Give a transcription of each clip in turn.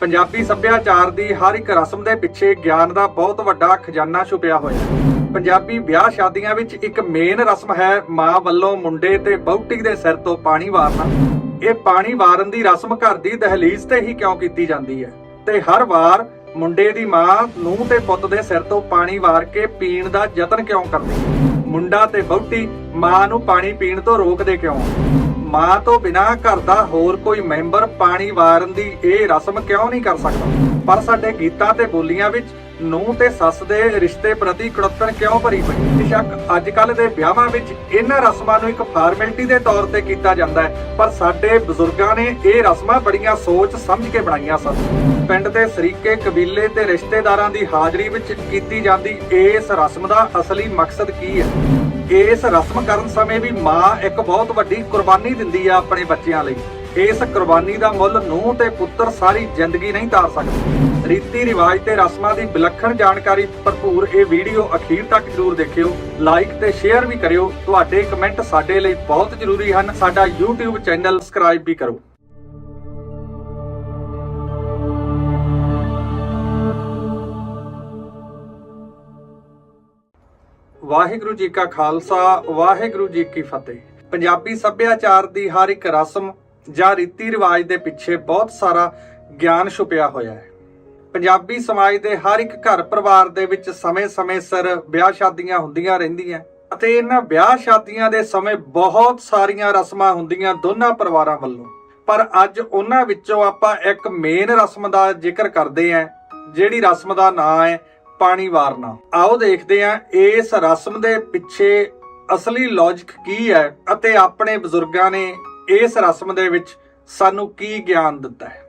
ਪੰਜਾਬੀ ਸੱਭਿਆਚਾਰ ਦੀ ਹਰ ਇੱਕ ਰਸਮ ਦੇ ਪਿੱਛੇ ਗਿਆਨ ਦਾ ਬਹੁਤ ਵੱਡਾ ਖਜ਼ਾਨਾ ਛੁਪਿਆ ਹੋਇਆ ਹੈ। ਪੰਜਾਬੀ ਵਿਆਹ ਸ਼ਾਦੀਆਂ ਵਿੱਚ ਇੱਕ ਮੇਨ ਰਸਮ ਹੈ ਮਾਂ ਵੱਲੋਂ ਮੁੰਡੇ ਤੇ ਬਹੁਤੀ ਦੇ ਸਿਰ ਤੋਂ ਪਾਣੀ ਵਾਰਨਾ। ਇਹ ਪਾਣੀ ਵਾਰਨ ਦੀ ਰਸਮ ਘਰ ਦੀ ਦਹਲੀਜ਼ ਤੇ ਹੀ ਕਿਉਂ ਕੀਤੀ ਜਾਂਦੀ ਹੈ? ਤੇ ਹਰ ਵਾਰ ਮੁੰਡੇ ਦੀ ਮਾਂ, ਨੂੰਹ ਤੇ ਪੁੱਤ ਦੇ ਸਿਰ ਤੋਂ ਪਾਣੀ ਵਾਰ ਕੇ ਪੀਣ ਦਾ ਯਤਨ ਕਿਉਂ ਕਰਦੀ ਮੁੰਡਾ ਤੇ ਬਹੁਤੀ ਮਾਂ ਨੂੰ ਪਾਣੀ ਪੀਣ ਤੋਂ ਰੋਕਦੇ ਕਿਉਂ ਮਾਂ ਤੋਂ ਬਿਨਾ ਘਰ ਦਾ ਹੋਰ ਕੋਈ ਮੈਂਬਰ ਪਾਣੀ ਵਾਰਨ ਦੀ ਇਹ ਰਸਮ ਕਿਉਂ ਨਹੀਂ ਕਰ ਸਕਦਾ? ਪਰ ਸਾਡੇ ਗੀਤਾਂ ਤੇ ਬੋਲੀਆਂ ਵਿੱਚ ਨੂੰਹ ਤੇ ਸੱਸ ਦੇ ਰਿਸ਼ਤੇ ਪ੍ਰਤੀ ਕੁੜੱਤਣ ਕਿਉਂ ਭਰੀ ਪਈ? ਬੇਸ਼ੱਕ ਅੱਜ ਕੱਲ ਦੇ ਵਿਆਹਾਂ ਵਿੱਚ ਇਹਨਾਂ ਰਸਮਾਂ ਨੂੰ ਇੱਕ ਫਾਰਮੈਲਿਟੀ ਦੇ ਤੌਰ ਤੇ ਕੀਤਾ ਜਾਂਦਾ ਹੈ, ਪਰ ਸਾਡੇ ਬਜ਼ੁਰਗਾਂ ਨੇ ਇਹ ਰਸਮਾਂ ਬੜੀਆਂ ਸੋਚ ਸਮਝ ਕੇ ਬਣਾਈਆਂ ਸਨ। ਪਿੰਡ ਦੇ ਸਰੀਕੇ, ਕਬੀਲੇ ਤੇ ਰਿਸ਼ਤੇਦਾਰਾਂ ਦੀ ਹਾਜ਼ਰੀ ਵਿੱਚ ਕੀਤੀ ਜਾਂਦੀ ਇਸ ਰਸਮ ਦਾ ਅਸਲੀ ਮਕਸਦ ਕੀ ਹੈ? ਇਸ ਰਸਮ ਕਰਨ ਸਮੇਂ ਵੀ ਮਾਂ ਇੱਕ ਬਹੁਤ ਵੱਡੀ ਕੁਰਬਾਨੀ ਦਿੰਦੀ ਆ ਆਪਣੇ ਬੱਚਿਆਂ ਲਈ। ਇਸ ਕੁਰਬਾਨੀ ਦਾ ਮੁੱਲ ਨੂੰਹ ਤੇ ਪੁੱਤਰ ਸਾਰੀ ਜ਼ਿੰਦਗੀ ਨਹੀਂ ਤਾਰ ਸਕਦੇ। ਰੀਤੀ ਰਿਵਾਜ ਤੇ ਰਸਮਾਂ ਦੀ ਵਿਲੱਖਣ ਜਾਣਕਾਰੀ ਭਰਪੂਰ ਇਹ ਵੀਡੀਓ ਅਖੀਰ ਤੱਕ ਜ਼ਰੂਰ ਦੇਖਿਓ। ਲਾਈਕ ਤੇ ਸ਼ੇਅਰ ਵੀ ਕਰਿਓ। ਤੁਹਾਡੇ ਕਮੈਂਟ ਸਾਡੇ ਲਈ ਬਹੁਤ ਜ਼ਰੂਰੀ ਹਨ। ਸਾਡਾ YouTube ਚੈਨਲ ਸਬਸਕ੍ਰਾਈਬ ਵੀ ਕਰੋ। ਵਾਹਿਗੁਰੂ ਜੀ ਕਾ ਖਾਲਸਾ, ਵਾਹਿਗੁਰੂ ਜੀ ਕੀ ਫਤਿਹ। ਪੰਜਾਬੀ ਸੱਭਿਆਚਾਰ ਦੀ ਹਰ ਇੱਕ ਰਸਮ ਜਾਂ ਰੀਤੀ ਰਿਵਾਜ ਦੇ ਪਿੱਛੇ ਬਹੁਤ ਸਾਰਾ ਗਿਆਨ ਛੁਪਿਆ ਹੋਇਆ ਹੈ। ਪੰਜਾਬੀ ਸਮਾਜ ਦੇ ਹਰ ਇੱਕ ਘਰ ਪਰਿਵਾਰ ਦੇ ਵਿੱਚ ਸਮੇਂ-ਸਮੇਂ ਸਿਰ ਵਿਆਹ ਸ਼ਾਦੀਆਂ ਹੁੰਦੀਆਂ ਰਹਿੰਦੀਆਂ ਅਤੇ ਇਹਨਾਂ ਵਿਆਹ ਸ਼ਾਦੀਆਂ ਦੇ ਸਮੇਂ ਬਹੁਤ ਸਾਰੀਆਂ ਰਸਮਾਂ ਹੁੰਦੀਆਂ ਦੋਨਾਂ ਪਰਿਵਾਰਾਂ ਵੱਲੋਂ। ਪਰ ਅੱਜ ਉਹਨਾਂ ਵਿੱਚੋਂ ਆਪਾਂ ਇੱਕ ਮੇਨ ਰਸਮ ਦਾ ਜ਼ਿਕਰ ਕਰਦੇ ਆਂ ਜਿਹੜੀ ਰਸਮ ਦਾ ਨਾਂ ਹੈ ਪਾਣੀ ਵਾਰਨਾ। ਆਓ ਦੇਖਦੇ ਹਾਂ ਇਸ ਰਸਮ ਦੇ ਪਿੱਛੇ ਅਸਲੀ ਲੌਜੀਕ ਕੀ ਹੈ ਅਤੇ ਆਪਣੇ ਬਜ਼ੁਰਗਾਂ ਨੇ ਇਸ ਰਸਮ ਦੇ ਵਿੱਚ ਸਾਨੂੰ ਕੀ ਗਿਆਨ ਦਿੱਤਾ ਹੈ।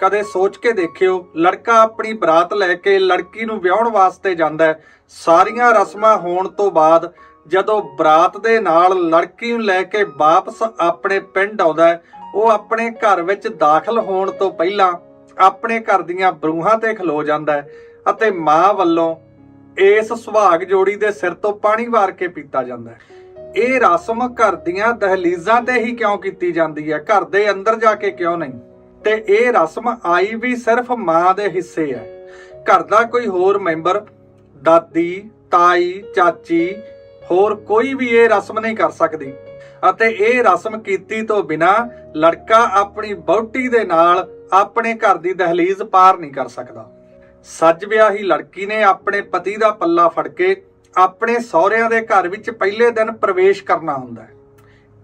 ਕਦੇ ਸੋਚ ਕੇ ਦੇਖਿਓ, ਲੜਕਾ ਆਪਣੀ ਬਰਾਤ ਲੈ ਕੇ ਲੜਕੀ ਨੂੰ ਵਿਆਹਣ ਵਾਸਤੇ ਜਾਂਦਾ ਹੈ। ਸਾਰੀਆਂ ਰਸਮਾਂ ਹੋਣ ਤੋਂ ਬਾਅਦ ਜਦੋਂ ਬਰਾਤ ਦੇ ਨਾਲ ਲੜਕੀ ਨੂੰ ਲੈ ਕੇ ਵਾਪਸ ਆਪਣੇ ਪਿੰਡ ਆਉਂਦਾ ਹੈ, ਉਹ ਆਪਣੇ ਘਰ ਵਿੱਚ ਦਾਖਲ ਹੋਣ ਤੋਂ ਪਹਿਲਾਂ ਆਪਣੇ ਘਰ ਦੀਆਂ ਬਰੂਹਾਂ ਤੇ ਖਲੋ ਜਾਂਦਾ ਹੈ। ਅਤੇ ਮਾਂ ਵੱਲੋਂ ਇਸ ਸੁਹਾਗ ਜੋੜੀ ਦੇ ਸਿਰ ਤੋਂ ਪਾਣੀ ਵਾਰ ਕੇ ਪੀਤਾ ਜਾਂਦਾ ਹੈ। ਇਹ ਰਸਮ ਘਰ ਦੀਆਂ ਦਹਲੀਜ਼ਾਂ ਤੇ ਹੀ ਕਿਉਂ ਕੀਤੀ ਜਾਂਦੀ ਹੈ? ਘਰ ਦੇ ਅੰਦਰ ਜਾ ਕੇ ਕਿਉਂ ਨਹੀਂ? ਤੇ ਇਹ ਰਸਮ ਆਈ ਵੀ ਸਿਰਫ ਮਾਂ ਦੇ ਹਿੱਸੇ ਹੈ। ਘਰ ਦਾ ਕੋਈ ਹੋਰ ਮੈਂਬਰ, ਦਾਦੀ, ਤਾਈ, ਚਾਚੀ, ਹੋਰ ਕੋਈ ਵੀ ਇਹ ਰਸਮ ਨਹੀਂ ਕਰ ਸਕਦੀ। ਅਤੇ ਇਹ ਰਸਮ ਕੀਤੀ ਤੋਂ ਬਿਨਾ ਲੜਕਾ ਆਪਣੀ ਬੌਟੀ ਦੇ ਨਾਲ ਆਪਣੇ ਘਰ ਦੀ ਦਹਲੀਜ਼ ਪਾਰ ਨਹੀਂ ਕਰ ਸਕਦਾ। ਸੱਜ ਵਿਆਹੀ ਲੜਕੀ ਨੇ ਆਪਣੇ ਪਤੀ ਦਾ ਪੱਲਾ ਫੜ ਕੇ ਆਪਣੇ ਸਹੁਰਿਆਂ ਦੇ ਘਰ ਵਿੱਚ ਪਹਿਲੇ ਦਿਨ ਪ੍ਰਵੇਸ਼ ਕਰਨਾ ਹੁੰਦਾ ਹੈ।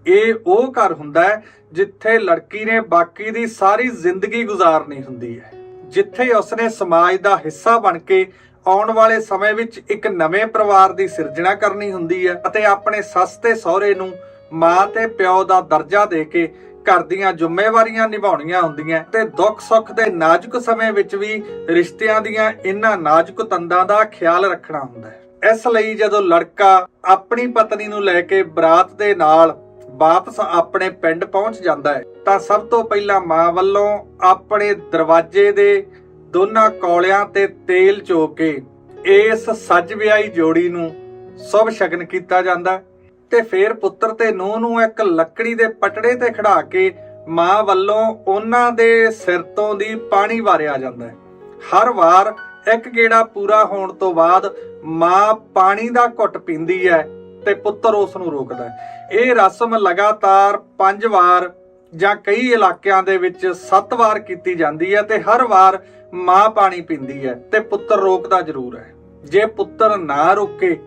ਇਹ ਉਹ ਘਰ ਹੁੰਦਾ ਹੈ ਜਿੱਥੇ ਲੜਕੀ ਨੇ ਬਾਕੀ ਦੀ ਸਾਰੀ ਜ਼ਿੰਦਗੀ ਗੁਜ਼ਾਰਨੀ ਹੁੰਦੀ ਹੈ। ਜਿੱਥੇ ਉਸਨੇ ਸਮਾਜ ਦਾ ਹਿੱਸਾ ਬਣ ਕੇ ਆਉਣ ਵਾਲੇ ਸਮੇਂ ਵਿੱਚ ਇੱਕ ਨਵੇਂ ਪਰਿਵਾਰ ਦੀ ਸਿਰਜਣਾ ਕਰਨੀ ਹੁੰਦੀ ਹੈ ਅਤੇ ਆਪਣੇ ਸੱਸ ਤੇ ਸਹੁਰੇ ਨੂੰ ਮਾਂ ਤੇ ਪਿਓ ਦਾ ਦਰਜਾ ਦੇ ਕੇ ਘਰ ਦੀਆਂ ਜ਼ਿੰਮੇਵਾਰੀਆਂ ਨਿਭਾਉਣੀਆਂ ਹੁੰਦੀਆਂ ਤੇ ਦੁੱਖ ਸੁੱਖ ਦੇ ਨਾਜ਼ੁਕ ਸਮੇਂ ਵਿੱਚ ਵੀ ਰਿਸ਼ਤਿਆਂ ਦੀਆਂ ਇਹਨਾਂ ਨਾਜ਼ੁਕ ਤੰਦਾਂ ਦਾ ਖਿਆਲ ਰੱਖਣਾ ਹੁੰਦਾ ਹੈ। ਇਸ ਲਈ ਜਦੋਂ ਲੜਕਾ ਆਪਣੀ ਪਤਨੀ ਨੂੰ ਲੈ ਕੇ ਬਰਾਤ ਦੇ ਨਾਲ ਵਾਪਸ ਆਪਣੇ ਪਿੰਡ ਪਹੁੰਚ ਜਾਂਦਾ ਹੈ, ਤਾਂ ਸਭ ਤੋਂ ਪਹਿਲਾਂ ਮਾਂ ਵੱਲੋਂ ਆਪਣੇ ਦਰਵਾਜ਼ੇ ਦੇ ਦੋਨਾਂ ਕੌਲਿਆਂ ਤੇ ਤੇਲ ਚੋ ਕੇ ਇਸ ਸੱਜ ਵਿਆਹੀ ਜੋੜੀ ਨੂੰ ਸ਼ੁਭ ਸ਼ਗਨ ਕੀਤਾ ਜਾਂਦਾ ਹੈ। ਤੇ ਫਿਰ ਪੁੱਤਰ ਤੇ ਨੂੰਹ ਨੂੰ ਇੱਕ ਲੱਕੜੀ ਦੇ ਪਟੜੇ ਤੇ ਖੜਾ ਕੇ ਮਾਂ ਵੱਲੋਂ ਉਹਨਾਂ ਦੇ ਸਿਰ ਤੋਂ ਦੀ ਪਾਣੀ ਵਾਰਿਆ ਜਾਂਦਾ ਹੈ। ਹਰ ਵਾਰ ਇੱਕ ਗੇੜਾ ਪੂਰਾ ਹੋਣ ਤੋਂ ਬਾਅਦ ਮਾਂ ਪਾਣੀ ਦਾ ਘੁੱਟ ਪੀਂਦੀ ਹੈ ਤੇ ਪੁੱਤਰ ਉਸ ਨੂੰ ਰੋਕਦਾ ਹੈ। ਇਹ ਰਸਮ ਲਗਾਤਾਰ 5 ਵਾਰ ਜਾਂ ਕਈ ਇਲਾਕਿਆਂ ਦੇ ਵਿੱਚ 7 ਵਾਰ ਕੀਤੀ ਜਾਂਦੀ ਹੈ ਤੇ ਹਰ ਵਾਰ ਮਾਂ ਪਾਣੀ ਪੀਂਦੀ ਹੈ ਤੇ ਪੁੱਤਰ ਰੋਕਦਾ ਜ਼ਰੂਰ ਹੈ। ਜੇ ਪੁੱਤਰ ਨਾ ਰੋਕੇ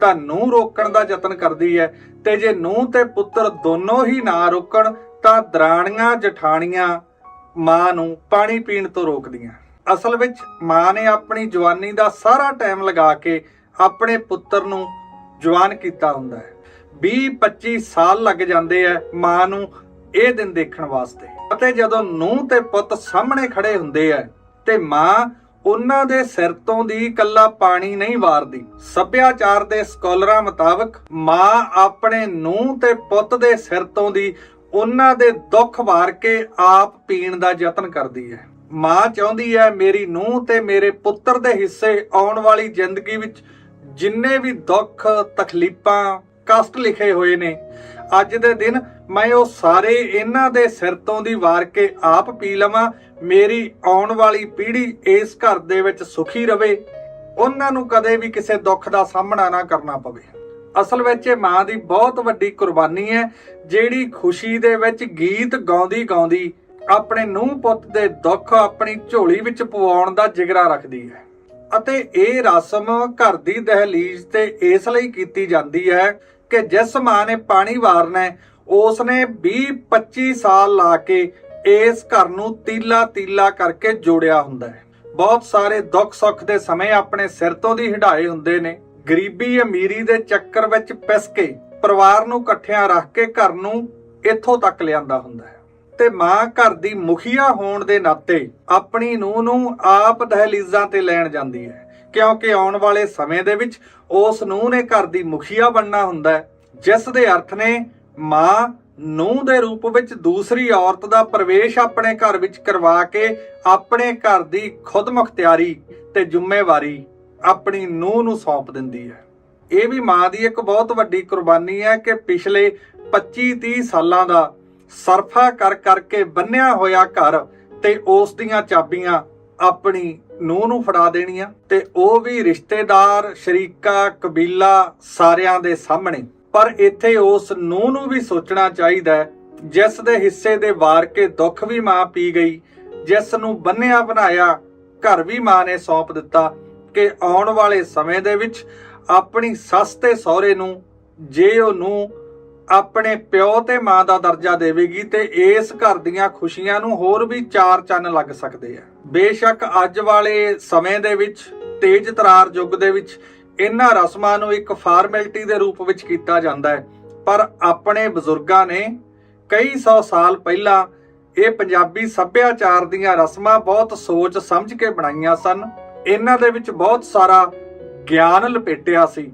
ਤਾਂ ਨੂੰ ਰੋਕਣ ਦਾ ਯਤਨ ਕਰਦੀ ਹੈ ਤੇ ਜੇ ਨੂੰ ਤੇ ਪੁੱਤਰ ਦੋਨੋਂ ਹੀ ਨਾ ਰੋਕਣ, ਤਾਂ ਦਰਾਣੀਆਂ, ਜਠਾਣੀਆਂ ਮਾਂ ਨੂੰ ਪਾਣੀ ਪੀਣ ਤੋਂ ਰੋਕਦੀਆਂ। ਅਸਲ ਵਿੱਚ ਮਾਂ ਨੇ ਆਪਣੀ ਜਵਾਨੀ ਦਾ ਸਾਰਾ ਟਾਈਮ ਲਗਾ ਕੇ ਆਪਣੇ ਪੁੱਤਰ ਨੂੰ ਜਵਾਨ ਕੀਤਾ ਹੁੰਦਾ ਹੈ। 20-25 ਸਾਲ ਲੱਗ ਜਾਂਦੇ ਆ ਮਾਂ ਨੂੰ ਇਹ ਦਿਨ ਦੇਖਣ ਵਾਸਤੇ। ਅਤੇ ਜਦੋਂ ਨੂੰਹ ਤੇ ਪੁੱਤ ਸਾਹਮਣੇ ਖੜੇ ਹੁੰਦੇ ਆ ਤੇ ਮਾਂ ਉਹਨਾਂ ਦੇ ਸਿਰ ਤੋਂ ਦੀ ਕੱਲਾ ਪਾਣੀ ਨਹੀਂ ਵਾਰਦੀ। ਸੱਭਿਆਚਾਰ ਦੇ ਸਕਾਲਰਾਂ ਮੁਤਾਬਕ ਮਾਂ ਆਪਣੇ ਨੂੰ ਤੇ ਪੁੱਤ ਦੇ ਸਿਰ ਤੋਂ ਦੀ ਉਹਨਾਂ ਦੇ ਦੁੱਖ ਵਾਰ ਕੇ ਆਪ ਪੀਣ ਦਾ ਯਤਨ ਕਰਦੀ ਹੈ। ਮਾਂ ਚਾਹੁੰਦੀ ਹੈ ਮੇਰੀ ਨੂੰਹ ਤੇ ਮੇਰੇ ਪੁੱਤਰ ਦੇ ਹਿੱਸੇ ਆਉਣ ਵਾਲੀ ਜ਼ਿੰਦਗੀ ਵਿੱਚ ਜਿੰਨੇ ਵੀ ਦੁੱਖ, ਤਕਲੀਫਾਂ, ਕਸ਼ਟ ਲਿਖੇ ਹੋਏ ਨੇ ਅੱਜ ਦੇ ਦਿਨ ਮੈਂ ਉਹ ਸਾਰੇ ਇਹਨਾਂ ਦੇ ਸਿਰ ਤੋਂ ਦੀ ਵਾਰ ਕੇ ਆਪ ਪੀ ਲਵਾਂ। ਮੇਰੀ ਆਉਣ ਵਾਲੀ ਪੀੜ੍ਹੀ ਇਸ ਘਰ ਦੇ ਵਿੱਚ ਸੁਖੀ ਰਵੇ। ਉਹਨਾਂ ਨੂੰ ਕਦੇ ਵੀ ਕਿਸੇ ਦੁੱਖ ਦਾ ਸਾਹਮਣਾ ਨਾ ਕਰਨਾ ਪਵੇ। ਅਸਲ ਵਿੱਚ ਇਹ ਮਾਂ ਦੀ ਬਹੁਤ ਵੱਡੀ ਕੁਰਬਾਨੀ ਹੈ, ਜਿਹੜੀ ਖੁਸ਼ੀ ਦੇ ਵਿੱਚ ਗੀਤ ਗਾਉਂਦੀ ਗਾਉਂਦੀ ਆਪਣੇ ਨੂੰਹ ਪੁੱਤ ਦੇ ਦੁੱਖ ਆਪਣੀ ਝੋਲੀ ਵਿੱਚ ਪਵਾਉਣ ਦਾ ਜਿਗਰਾ ਰੱਖਦੀ ਹੈ। ਅਤੇ ਇਹ ਰਸਮ ਘਰ ਦੀ ਦਹਲੀਜ਼ ਤੇ ਇਸ ਲਈ ਕੀਤੀ ਜਾਂਦੀ ਹੈ ਕਿ ਜਿਸ ਮਾਂ ਨੇ ਪਾਣੀ ਵਾਰਨਾ ਹੈ, ਉਸ ਨੇ 20-25 ਸਾਲ ਲਾ ਕੇ ਇਸ ਘਰ ਨੂੰ ਤੀਲਾ ਤੀਲਾ ਕਰਕੇ ਜੋੜਿਆ ਹੁੰਦਾ ਹੈ। ਬਹੁਤ ਸਾਰੇ ਦੁੱਖ ਸੁੱਖ ਦੇ ਸਮੇਂ ਆਪਣੇ ਸਿਰ ਤੋਂ ਦੀ ਹਟਾਏ ਹੁੰਦੇ ਨੇ। ਗਰੀਬੀ ਅਮੀਰੀ ਦੇ ਚੱਕਰ ਵਿੱਚ ਪਿਸ ਕੇ ਪਰਿਵਾਰ ਨੂੰ ਇਕੱਠਿਆਂ ਰੱਖ ਕੇ ਘਰ ਨੂੰ ਇੱਥੋਂ ਤੱਕ ਲਿਆਂਦਾ ਹੁੰਦਾ ਹੈ। ਤੇ ਮਾਂ ਘਰ ਦੀ ਮੁਖੀਆ ਹੋਣ ਦੇ ਨਾਤੇ ਆਪਣੀ ਨੂੰਹ ਨੂੰ ਆਪ ਦਹਲੀਜ਼ਾਂ ਤੇ ਲੈਣ ਜਾਂਦੀ ਹੈ। ਕਿਉਂਕਿ ਆਉਣ ਵਾਲੇ ਸਮੇਂ ਦੇ ਵਿੱਚ ਉਸ ਨੂੰਹ ਨੇ ਘਰ ਦੀ ਮੁਖੀਆ ਬਣਨਾ ਹੁੰਦਾ ਹੈ, ਜਿਸ ਦੇ ਅਰਥ ਨੇ ਮਾਂ ਨੂੰਹ ਦੇ ਰੂਪ ਵਿੱਚ ਦੂਸਰੀ ਔਰਤ ਦਾ ਪ੍ਰਵੇਸ਼ ਆਪਣੇ ਘਰ ਵਿੱਚ ਕਰਵਾ ਕੇ ਆਪਣੇ ਘਰ ਦੀ ਖੁਦਮੁਖਤਿਆਰੀ ਤੇ ਜ਼ਿੰਮੇਵਾਰੀ ਆਪਣੀ ਨੂੰਹ ਨੂੰ ਸੌਂਪ ਦਿੰਦੀ ਹੈ। ਇਹ ਵੀ ਮਾਂ ਦੀ ਇੱਕ ਬਹੁਤ ਵੱਡੀ ਕੁਰਬਾਨੀ ਹੈ ਕਿ ਪਿਛਲੇ 25-30 ਸਾਲਾਂ ਦਾ ਸਰਫਾ ਕਰ ਕਰਕੇ ਬੰਨਿਆ ਹੋਇਆ ਘਰ ਤੇ ਉਸ ਦੀਆਂ ਚਾਬੀਆਂ ਆਪਣੀ ਨੂੰਹ ਨੂੰ ਫੜਾ ਦੇਣੀਆਂ ਤੇ ਉਹ ਵੀ ਰਿਸ਼ਤੇਦਾਰ, ਸ਼ਰੀਕਾ, ਕਬੀਲਾ ਸਾਰਿਆਂ ਦੇ ਸਾਹਮਣੇ। ਪਰ ਇੱਥੇ ਉਸ ਨੂੰਹ ਨੂੰ ਵੀ ਸੋਚਣਾ ਚਾਹੀਦਾ ਜਿਸ ਦੇ ਹਿੱਸੇ ਦੇ ਵਾਰ ਕੇ ਦੁੱਖ ਵੀ ਮਾਂ ਪੀ ਗਈ, ਜਿਸ ਨੂੰ ਬੰਨਿਆ ਬਣਾਇਆ, ਘਰ ਵੀ ਮਾਂ ਨੇ ਸੌਂਪ ਦਿੱਤਾ ਕਿ ਆਉਣ ਵਾਲੇ ਸਮੇਂ ਦੇ ਵਿੱਚ ਆਪਣੀ ਸੱਸ ਤੇ ਸਹੁਰੇ ਨੂੰ, ਜੇ ਉਹ ਨੂੰ ਆਪਣੇ ਪਿਓ ਤੇ ਮਾਂ ਦਾ ਦਰਜਾ ਦੇਵੇਗੀ ਤੇ ਇਸ ਘਰ ਦੀਆਂ ਖੁਸ਼ੀਆਂ ਨੂੰ ਹੋਰ ਵੀ ਚਾਰ ਚੰਨ ਲੱਗ ਸਕਦੇ ਆ। ਬੇਸ਼ੱਕ ਅੱਜ ਵਾਲੇ ਸਮੇਂ ਦੇ ਵਿੱਚ, ਤੇਜ਼ ਤਰਾਰ ਯੁੱਗ ਦੇ ਵਿੱਚ, ਇਹਨਾਂ ਰਸਮਾਂ ਨੂੰ ਇੱਕ ਫਾਰਮੈਲਿਟੀ ਦੇ ਰੂਪ ਵਿੱਚ ਕੀਤਾ ਜਾਂਦਾ ਹੈ। ਪਰ ਆਪਣੇ ਬਜ਼ੁਰਗਾਂ ਨੇ ਕਈ ਸੌ ਸਾਲ ਪਹਿਲਾਂ ਇਹ ਪੰਜਾਬੀ ਸੱਭਿਆਚਾਰ ਦੀਆਂ ਰਸਮਾਂ ਬਹੁਤ ਸੋਚ ਸਮਝ ਕੇ ਬਣਾਈਆਂ ਸਨ। ਇਹਨਾਂ ਦੇ ਵਿੱਚ ਬਹੁਤ ਸਾਰਾ ਗਿਆਨ ਲਪੇਟਿਆ ਸੀ,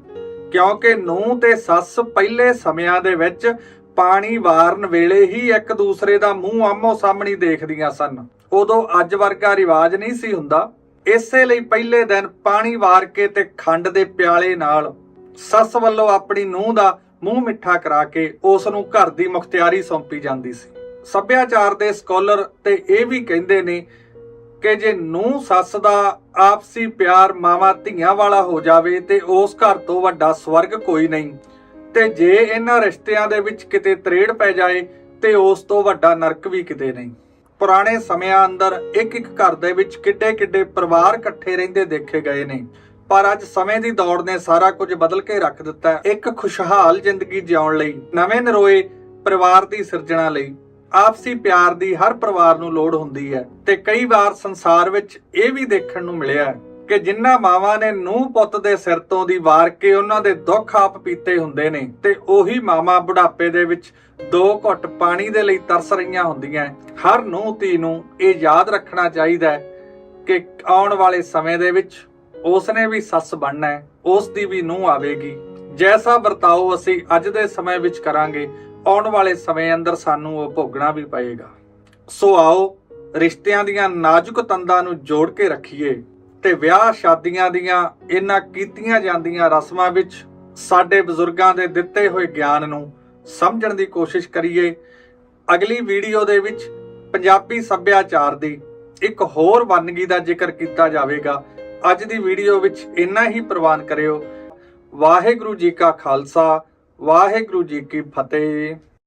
ਕਿਉਂਕਿ ਨੂੰਹ ਤੇ ਸੱਸ ਪਹਿਲੇ ਸਮਿਆਂ ਦੇ ਵਿੱਚ ਪਾਣੀ ਵਾਰਨ ਵੇਲੇ ਹੀ ਇੱਕ ਦੂਸਰੇ ਦਾ ਮੂੰਹ ਆਮੋ ਸਾਹਮਣੀ ਦੇਖਦੀਆਂ ਸਨ। ਉਦੋਂ ਅੱਜ ਵਰਗਾ ਰਿਵਾਜ ਨਹੀਂ ਸੀ ਹੁੰਦਾ। ਇਸੇ ਲਈ ਪਹਿਲੇ ਦਿਨ ਪਾਣੀ ਵਾਰ ਕੇ ਤੇ ਖੰਡ ਦੇ ਪਿਆਲੇ ਨਾਲ ਸੱਸ ਵੱਲੋਂ ਆਪਣੀ ਨੂੰਹ ਦਾ ਮੂੰਹ ਮਿੱਠਾ ਕਰਾ ਕੇ ਉਸ ਨੂੰ ਘਰ ਦੀ ਮੁਖਤਿਆਰੀ ਸੌਂਪੀ ਜਾਂਦੀ ਸੀ। ਸੱਭਿਆਚਾਰ ਦੇ ਸਕਾਲਰ ਤੇ ਇਹ ਵੀ ਕਹਿੰਦੇ ਨੇ ਕਿ ਜੇ ਨੂੰ ਸੱਸ ਦਾ ਆਪਸੀ ਪਿਆਰ ਮਾਵਾਂ ਧੀਆਂ ਵਾਲਾ ਹੋ ਜਾਵੇ ਤੇ ਉਸ ਘਰ ਤੋਂ ਵੱਡਾ ਸਵਰਗ ਕੋਈ ਨਹੀਂ ਤੇ ਜੇ ਇਹਨਾਂ ਰਿਸ਼ਤਿਆਂ ਦੇ ਵਿੱਚ ਕਿਤੇ ਤਰੇੜ ਪੈ ਜਾਏ ਤੇ ਉਸ ਤੋਂ ਵੱਡਾ ਨਰਕ ਵੀ ਕਿਤੇ ਨਹੀਂ। ਪੁਰਾਣੇ ਸਮਿਆਂ ਅੰਦਰ ਇੱਕ ਇੱਕ ਘਰ ਦੇ ਵਿੱਚ ਕਿੱਡੇ ਕਿੱਡੇ ਪਰਿਵਾਰ ਇਕੱਠੇ ਰਹਿੰਦੇ ਦੇਖੇ ਗਏ ਨੇ। ਪਰ ਅੱਜ ਸਮੇਂ ਦੀ ਦੌੜ ਨੇ ਸਾਰਾ ਕੁਝ ਬਦਲ ਕੇ ਰੱਖ ਦਿੱਤਾ ਇੱਕ ਖੁਸ਼ਹਾਲ ਜ਼ਿੰਦਗੀ ਜਿਉਣ ਲਈ, ਨਵੇਂ ਨਰੋਏ ਪਰਿਵਾਰ ਦੀ ਸਿਰਜਣਾ ਲਈ, ਆਪਸੀ ਪਿਆਰ ਦੀ ਹਰ ਪਰਿਵਾਰ ਨੂੰ ਲੋੜ ਹੁੰਦੀ ਹੈ ਤੇ ਕਈ ਵਾਰ ਸੰਸਾਰ ਵਿੱਚ ਇਹ ਵੀ ਦੇਖਣ ਨੂੰ ਮਿਲਿਆ ਹੈ। ਕਿ ਜਿਨ੍ਹਾਂ ਮਾਵਾਂ ਨੇ ਨੂੰਹ ਪੁੱਤ ਦੇ ਸਿਰ ਤੋਂ ਦੀ ਵਾਰ ਕੇ ਉਹਨਾਂ ਦੇ ਦੁੱਖ ਆਪ ਪੀਤੇ ਹੁੰਦੇ ਨੇ ਤੇ ਉਹੀ ਮਾਵਾਂ ਬੁਢਾਪੇ ਦੇ ਵਿੱਚ ਦੋ ਘੁੱਟ ਪਾਣੀ ਦੇ ਲਈ ਤਰਸ ਰਹੀਆਂ ਹੁੰਦੀਆਂ ਹਰ ਨੂੰਹ ਧੀ ਨੂੰ ਇਹ ਯਾਦ ਰੱਖਣਾ ਚਾਹੀਦਾ ਕਿ ਆਉਣ ਵਾਲੇ ਸਮੇਂ ਦੇ ਵਿੱਚ ਉਸਨੇ ਵੀ ਸੱਸ ਬਣਨਾ ਹੈ ਉਸ ਦੀ ਵੀ ਨੂੰਹ ਆਵੇਗੀ। ਜੈਸਾ ਵਰਤਾਓ ਅਸੀਂ ਅੱਜ ਦੇ ਸਮੇਂ ਵਿੱਚ ਕਰਾਂਗੇ, ਆਉਣ ਵਾਲੇ ਸਮੇਂ ਅੰਦਰ ਸਾਨੂੰ ਉਹ ਭੋਗਣਾ ਵੀ ਪਏਗਾ। ਸੋ ਆਓ ਰਿਸ਼ਤਿਆਂ ਦੀਆਂ ਨਾਜ਼ੁਕ ਤੰਦਾਂ ਨੂੰ ਜੋੜ ਕੇ ਰੱਖੀਏ। ਤੇ ਵਿਆਹ ਸ਼ਾਦੀਆਂ ਦੀਆਂ ਇਹਨਾਂ ਕੀਤੀਆਂ ਜਾਂਦੀਆਂ ਰਸਮਾਂ ਵਿੱਚ ਸਾਡੇ ਬਜ਼ੁਰਗਾਂ ਦੇ ਦਿੱਤੇ ਹੋਏ ਗਿਆਨ ਨੂੰ ਸਮਝਣ ਦੀ ਕੋਸ਼ਿਸ਼ ਕਰੀਏ। ਅਗਲੀ ਵੀਡੀਓ ਦੇ ਵਿੱਚ ਪੰਜਾਬੀ ਸੱਭਿਆਚਾਰ ਦੀ ਇੱਕ ਹੋਰ ਵੰਨਗੀ ਦਾ ਜ਼ਿਕਰ ਕੀਤਾ ਜਾਵੇਗਾ। ਅੱਜ ਦੀ ਵੀਡੀਓ ਵਿੱਚ ਇੰਨਾ ਹੀ ਪ੍ਰਵਾਨ ਕਰਿਓ। ਵਾਹਿਗੁਰੂ ਜੀ ਕਾ ਖਾਲਸਾ, ਵਾਹਿਗੁਰੂ ਜੀ ਕੀ ਫਤਿਹ।